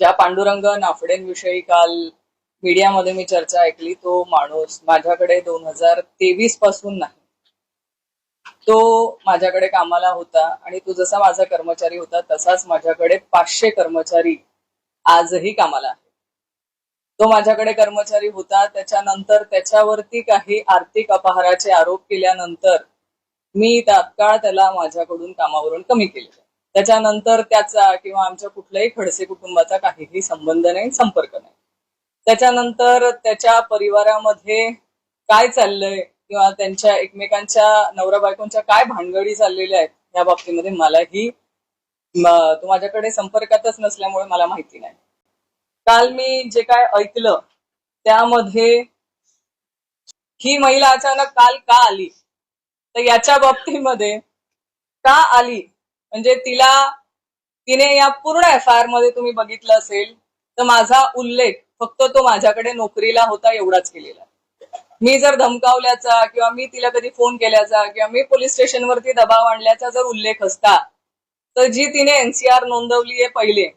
ज्या पांडुरंग नाफडेंविषयी काल मीडियामध्ये मी चर्चा ऐकली तो माणूस माझ्याकडे दोन हजार तेवीसपासून नाही. तो माझ्याकडे कामाला होता आणि तो जसा माझा कर्मचारी होता तसाच माझ्याकडे पाचशे कर्मचारी आजही कामाला आहे तो माझ्याकडे कर्मचारी होता त्याच्यानंतर त्याच्यावरती काही आर्थिक अपहाराचे आरोप केल्यानंतर मी तात्काळ त्याला माझ्याकडून कामावरून कमी केले. त्याच्यानंतर त्याचा किंवा आमच्या कुठल्याही खडसे कुटुंबाचा काहीही संबंध नाही संपर्क नाही. त्याच्यानंतर त्याच्या परिवारामध्ये काय चाललंय किंवा त्यांच्या एकमेकांच्या नवरा बायकोंच्या काय भानगडी चाललेल्या आहेत या बाबतीमध्ये मलाही म- तो माझ्याकडे संपर्कातच नसल्यामुळे मला माहिती नाही. काल मी जे काय ऐकलं त्यामध्ये ही महिला अचानक काल का आली? तर याच्या बाबतीमध्ये का आली? म्हणजे तिला तिने या पूर्ण एफ आय आरमध्ये तुम्ही बघितलं असेल तर माझा उल्लेख फक्त तो माझ्याकडे नोकरीला होता एवढाच केलेला. मी जर धमकावल्याचा किंवा मी तिला कधी फोन केल्याचा किंवा मी पोलीस स्टेशनवरती दबाव आणल्याचा जर उल्लेख असता तर जी तिने एनसीआर नोंदवली आहे पहिले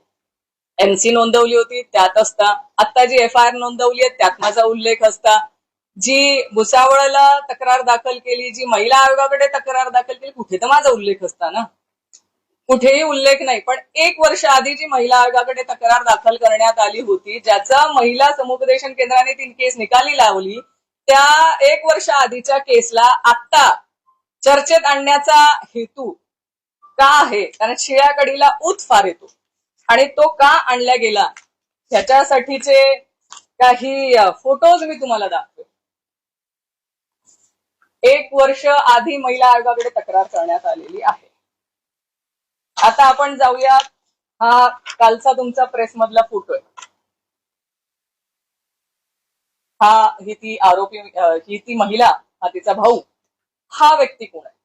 एनसी नोंदवली होती त्यात असता. आता जी एफ आय आर नोंदवली आहे त्यात माझा उल्लेख असता. जी भुसावळला तक्रार दाखल केली जी महिला आयोगाकडे तक्रार दाखल केली कुठे तर माझा उल्लेख असता ना. कुठेही उल्लेख नाही. पण एक वर्ष आधी जी महिला आयोगाकडे तक्रार दाखल करण्यात आली होती ज्याचा महिला समुपदेशन केंद्राने ती केस निकाली लावली त्या एक वर्ष आधीच्या केसला आत्ता चर्चेत आणण्याचा हेतू का आहे? कारण शिळ्या कडीला ऊत फार येतो. आणि तो का आणला गेला? ह्याच्यासाठीचे काही फोटोज मी तुम्हाला दाखवे एक वर्ष आधी महिला आयोगाकडे तक्रार करण्यात आलेली आहे. आता आपण जाऊया हा कालचा तुमचा प्रेस मधला फोटो आहे. हा ही ती आरोपी ही ती महिला हा तिचा भाऊ हा व्यक्ती कोण आहे?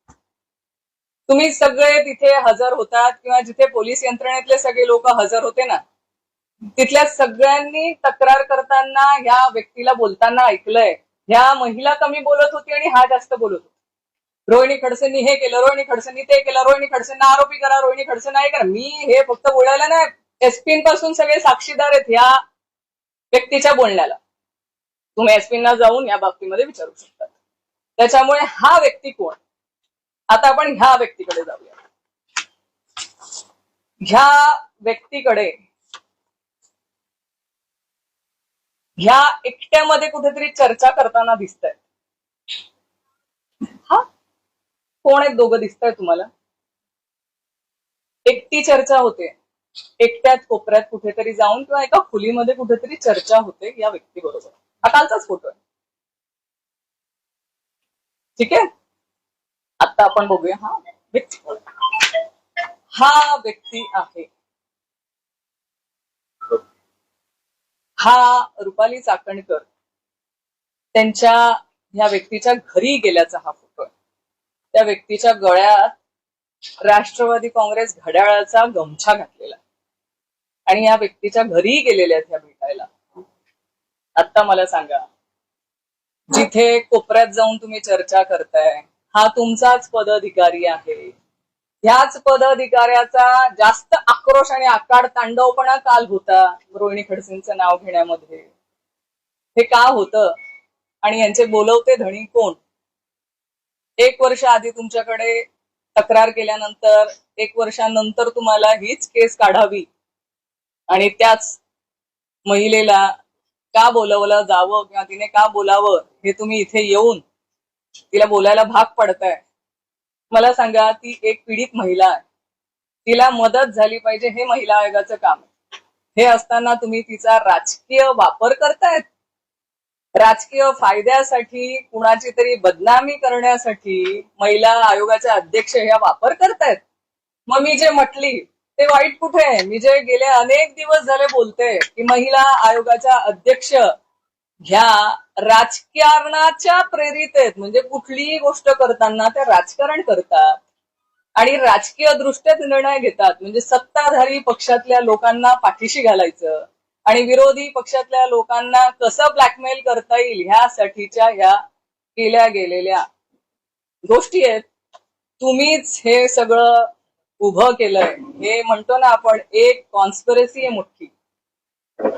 तुम्ही सगळे तिथे हजर होतात किंवा जिथे पोलीस यंत्रणेतले सगळे लोक हजर होते ना तिथल्या सगळ्यांनी तक्रार करताना ह्या व्यक्तीला बोलताना ऐकलंय. ह्या महिला कमी बोलत होती आणि हा जास्त बोलत होता. रोहिणी खडसेंनी हे केलं रोहिणी खडसेंनी ते केलं रोहिणी खडसेंना आरोपी करा रोहिणी खडसेंना हे करा. मी हे फक्त बोलायला नाही एसपी पासून सगळे साक्षीदार आहेत ह्या व्यक्तीच्या बोलण्याला. तुम्ही एसपींना जाऊन या बाबतीमध्ये विचारू शकता. त्याच्यामुळे हा व्यक्ती कोण? आता आपण ह्या व्यक्तीकडे जाऊया. ह्या व्यक्तीकडे ह्या एकट्यामध्ये कुठेतरी चर्चा करताना दिसत आहे कोण आहेत दोघं दिसत तुम्हाला? एकटी चर्चा होते. एकट्यात कोपऱ्यात कुठेतरी जाऊन किंवा एका खोलीमध्ये कुठेतरी चर्चा होते या व्यक्ती बरोबर हा कालचाच फोटो आहे. ठीक आहे? आता आपण बघूया हा व्यक्ती हा व्यक्ती आहे. हा रुपाली चाकणकर. त्यांच्या ह्या व्यक्तीच्या घरी गेल्याचा हा त्या व्यक्तीच्या गळ्यात राष्ट्रवादी काँग्रेस घड्याळाचा गमछा घातलेला आणि या व्यक्तीच्या घरी गेलेल्या आहेत ह्या भेटायला. आता मला सांगा जिथे कोपऱ्यात जाऊन तुम्ही चर्चा करताय हा तुमचाच पदाधिकारी आहे. ह्याच पदाधिकाऱ्याचा जास्त आक्रोश आणि आकाड तांडवपणा काल होता रोहिणी खडसेंचं नाव घेण्यामध्ये. हे का होतं? आणि यांचे बोलवते धणी कोण? एक वर्ष आधी तुमच्याकडे तक्रार केल्यानंतर एक वर्षानंतर तुम्हाला हीच केस काढावी. आणि त्याच महिलेला का बोलवलं जावं किंवा तिने का बोलावं हे तुम्ही इथे येऊन तिला बोलायला भाग पडताय. मला सांगा ती एक पीडित महिला आहे. तिला मदत झाली पाहिजे हे महिला आयोगाचं काम हे असताना तुम्ही तिचा राजकीय वापर करतायत? राजकीय फायद्यासाठी कुणाची तरी बदनामी करण्यासाठी महिला आयोगाच्या अध्यक्ष ह्या वापर करतायत. मग मी जे म्हटली ते वाईट कुठे आहे? मी जे गेले अनेक दिवस झाले बोलते की महिला आयोगाच्या अध्यक्ष ह्या राजकारणाच्या प्रेरित आहेत. म्हणजे कुठलीही गोष्ट करताना त्या राजकारण करतात आणि राजकीय दृष्ट्याच निर्णय घेतात. म्हणजे सत्ताधारी पक्षातल्या लोकांना पाठीशी घालायचं. आणि विरोधी पक्षातल्या लोकांना कसं ब्लॅकमेल करता येईल ह्यासाठीच्या ह्या केल्या गेलेल्या गोष्टी आहेत. तुम्हीच हे सगळं उभं केलंय. हे म्हणतो ना आपण एक कॉन्स्पिरसी आहे मोठी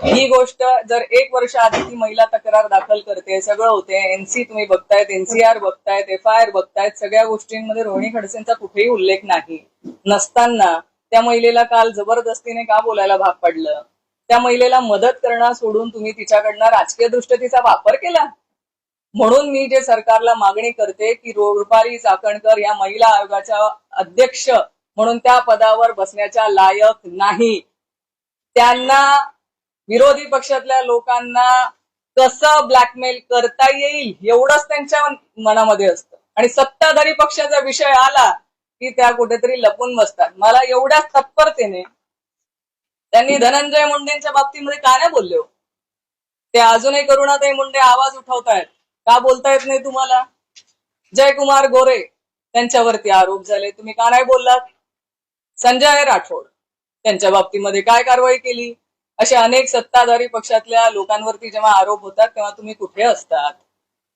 ही गोष्ट जर एक वर्ष आधी ती महिला तक्रार दाखल करते सगळं होते एनसी तुम्ही बघतायत एनसीआर बघतायत एफ आय आर बघतायत सगळ्या गोष्टींमध्ये रोहिणी खडसेंचा कुठेही उल्लेख नाही. नसताना त्या महिलेला काल जबरदस्तीने का बोलायला भाग पडलं? त्या महिलेला मदत करणं सोडून तुम्ही तिच्याकडनं राजकीय दृष्टीचा वापर केला? म्हणून मी जे सरकारला मागणी करते की रुपाली चाकणकर या महिला आयोगाच्या अध्यक्ष म्हणून त्या पदावर बसण्याच्या लायक नाही. त्यांना विरोधी पक्षातल्या लोकांना कसं ब्लॅकमेल करता येईल एवढंच त्यांच्या मनामध्ये असतं. आणि सत्ताधारी पक्षाचा विषय आला की त्या कुठेतरी लपून बसतात. मला एवढ्या तत्परतेने त्यांनी धनंजय मुंडेंच्या बाबतीमध्ये का नाही बोलले हो? ते अजूनही करुणाताई मुंडे आवाज उठवतायत. का बोलता येत नाही तुम्हाला? जयकुमार गोरे त्यांच्यावरती आरोप झाले. तुम्ही का नाही बोललात? संजय राठोड त्यांच्या बाबतीमध्ये काय कारवाई केली? असे अनेक सत्ताधारी पक्षातल्या लोकांवरती जेव्हा आरोप होतात तेव्हा तुम्ही कुठे असतात?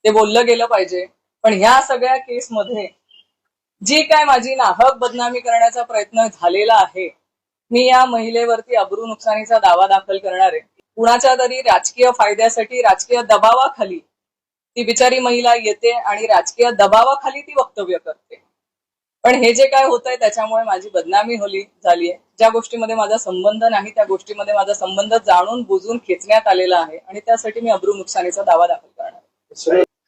ते बोललं गेलं पाहिजे. पण ह्या सगळ्या केसमध्ये जी काय माझी नाहक बदनामी करण्याचा प्रयत्न झालेला आहे मी या महिलेवरती अब्रू नुकसानीचा दावा दाखल करणार आहे. कुणाच्या तरी राजकीय फायद्यासाठी राजकीय दबावाखाली ती बिचारी महिला येते आणि राजकीय दबावाखाली ती वक्तव्य करते. पण हे जे काय होतंय त्याच्यामुळे माझी बदनामी होली झालीय. ज्या गोष्टीमध्ये माझा संबंध नाही त्या गोष्टीमध्ये माझा संबंध जाणून बुजून खेचण्यात आलेला आहे आणि त्यासाठी मी अब्रू नुकसानीचा दावा दाखल करणार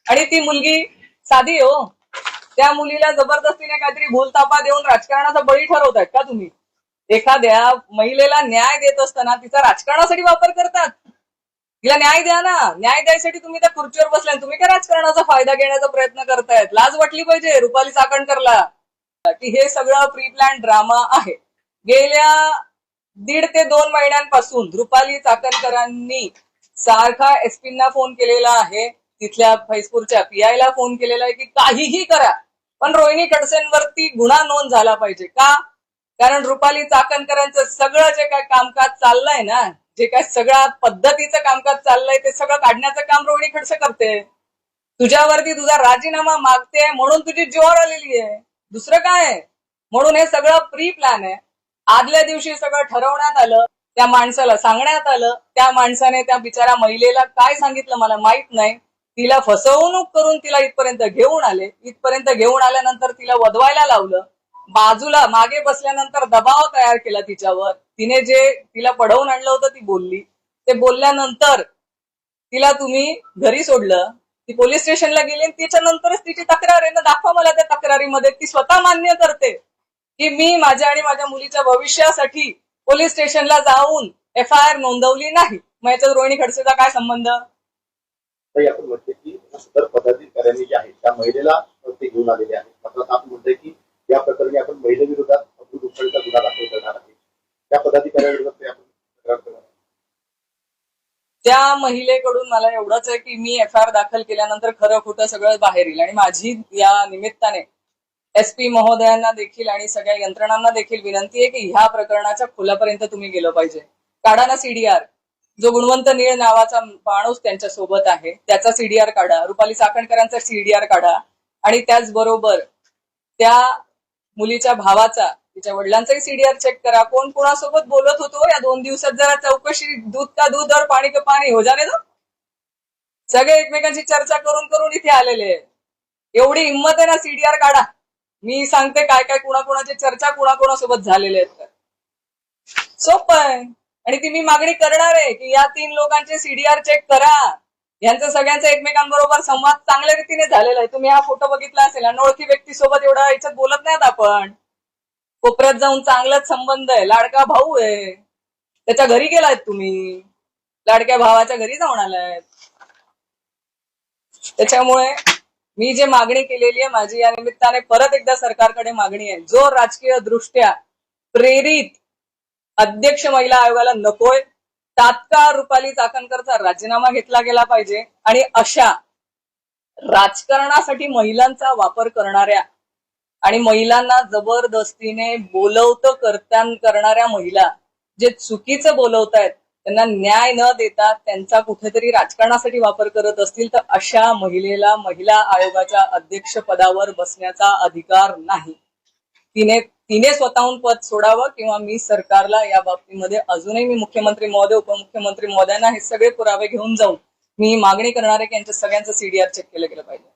आणि ती मुलगी साधी हो. त्या मुलीला जबरदस्तीने काहीतरी भूलतापा देऊन राजकारणाचा बळी ठरवतायत का तुम्ही? एखाद्या महिलेला न्याय देत असताना तिचा राजकारणासाठी वापर करतात. तिला न्याय द्या ना. न्याय द्यायसाठी तुम्ही त्या खुर्चीवर बसल्या तुम्ही काय राजकारणाचा फायदा घेण्याचा प्रयत्न करतायत. लाज वाटली पाहिजे रुपाली चाकणकरला की हे सगळं प्री प्लॅन ड्रामा आहे. गेल्या दीड ते दोन महिन्यांपासून रुपाली चाकणकरांनी सारखा एसपींना फोन केलेला आहे. तिथल्या फैजपूरच्या पीआयला फोन केलेला आहे की काहीही करा. पण रोहिणी खडसेंवरती गुन्हा नोंद झाला पाहिजे का? कारण रुपाली चाकणकरांचं सगळं जे काय कामकाज चाललंय ना जे काय सगळ्या पद्धतीचं कामकाज चाललंय ते सगळं काढण्याचं काम रोहिणी खडसे करते. तुझ्यावरती तुझा राजीनामा मागते म्हणून तुझी जोर आलेली आहे. दुसरं काय आहे? म्हणून हे सगळं प्री प्लॅन आहे. आदल्या दिवशी सगळं ठरवण्यात आलं त्या माणसाला सांगण्यात आलं त्या माणसाने त्या बिचारा महिलेला काय सांगितलं मला माहीत नाही. तिला फसवणूक करून तिला इथपर्यंत घेऊन आले. इथपर्यंत घेऊन आल्यानंतर तिला वधवायला लावलं. बाजूला मागे बसल्यानंतर दबाव तयार केला तिच्यावर. तिने जे तिला पडवून आणलं होतं ती बोलली. ते बोलल्यानंतर तिला तुम्ही घरी सोडलं ती पोलीस स्टेशनला गेली आणि त्याच्यानंतरच तिची तक्रार आहे ना दाखवा मला त्या तक्रारीमध्ये. ती स्वतः मान्य करते की मी माझ्या आणि माझ्या मुलीच्या भविष्यासाठी पोलीस स्टेशनला जाऊन एफ आय आर नोंदवली नाही. मग याच्यात रोहिणी खडसेचा काय संबंध? ताई आपण म्हणते की सदर पदाधिकाऱ्यांनी जे आहे त्या महिलेला ते घेऊन आलेले आहे मात्र आता आपण म्हणतोय की या प्रकरणी आपण महिलेविरोधात अब्दुल नुकसानीचा गुन्हा दाखल करणार आहे. त्या पदाधिकाऱ्याविरोधात ते आपण तक्रार करणार त्या महिलेकडून मला एवढंच आहे की मी एफ आय आर दाखल केल्यानंतर खरं खोटं सगळं बाहेर येईल आणि माझी या निमित्ताने एस पी महोदयांना देखील आणि सगळ्या यंत्रणांना देखील विनंती आहे की ह्या प्रकरणाच्या खोलापर्यंत तुम्ही गेलं पाहिजे. काढा ना सीडीआर जो गुणवंत नीळ नावाचा माणूस त्यांच्यासोबत आहे त्याचा सीडीआर काढा. रुपाली चाकणकरांचा सीडीआर काढा. आणि त्याचबरोबर त्या मुलीच्या भावाचा तिच्या वडिलांचाही सीडीआर चेक करा. कोण कोणासोबत बोलत होतो या दोन दिवसात जरा चौकशी दूध का दूध और पाणी का पाणी हो जाणे दो सगळे एकमेकांची चर्चा करून करून इथे आलेले एवढी हिंमत आहे ना सीडीआर काढा. मी सांगते काय काय कुणाकुणाची चर्चा कुणाकुणासोबत झालेले आहेत तर. सोपं आहे. आणि ती मी मागणी करणार आहे की या तीन लोकांचे सीडीआर चेक करा. यांचा सगळ्यांचा एकमेकांबरोबर संवाद चांगल्या रीतीने झालेला आहे. तुम्ही हा फोटो बघितला असेल अनोळखी व्यक्तीसोबत एवढा याच्यात बोलत नाहीत आपण. कोपऱ्यात जाऊन चांगलाच संबंध आहे. लाडका भाऊ आहे. त्याच्या घरी गेलायत तुम्ही. लाडक्या भावाच्या घरी जाऊन आलायत. त्याच्यामुळे मी जे मागणी केलेली आहे माझी या निमित्ताने परत एकदा सरकारकडे मागणी आहे. जो राजकीय दृष्ट्या प्रेरित अध्यक्ष महिला आयोगाला नकोय तात्काळ रुपाली चाकणकरचा राजीनामा घेतला गेला पाहिजे आणि अशा राजकारणासाठी महिलांचा वापर करणाऱ्या आणि महिलांना जबरदस्तीने बोलवतं करत्या करणाऱ्या महिला जे चुकीचं बोलवतायत त्यांना न्याय न देता त्यांचा कुठेतरी राजकारणासाठी वापर करत असतील तर अशा महिलेला महिला आयोगाच्या अध्यक्षपदावर बसण्याचा अधिकार नाही. तिने तिने स्वतःहून पद सोडावं किंवा मी सरकारला या बाबतीमध्ये अजूनही मी मुख्यमंत्री महोदय उपमुख्यमंत्री महोदयांना हे सगळे पुरावे घेऊन जाऊन मी मागणी करणारे की यांच्या सगळ्यांचं सीडीआर चेक केलं गेलं पाहिजे.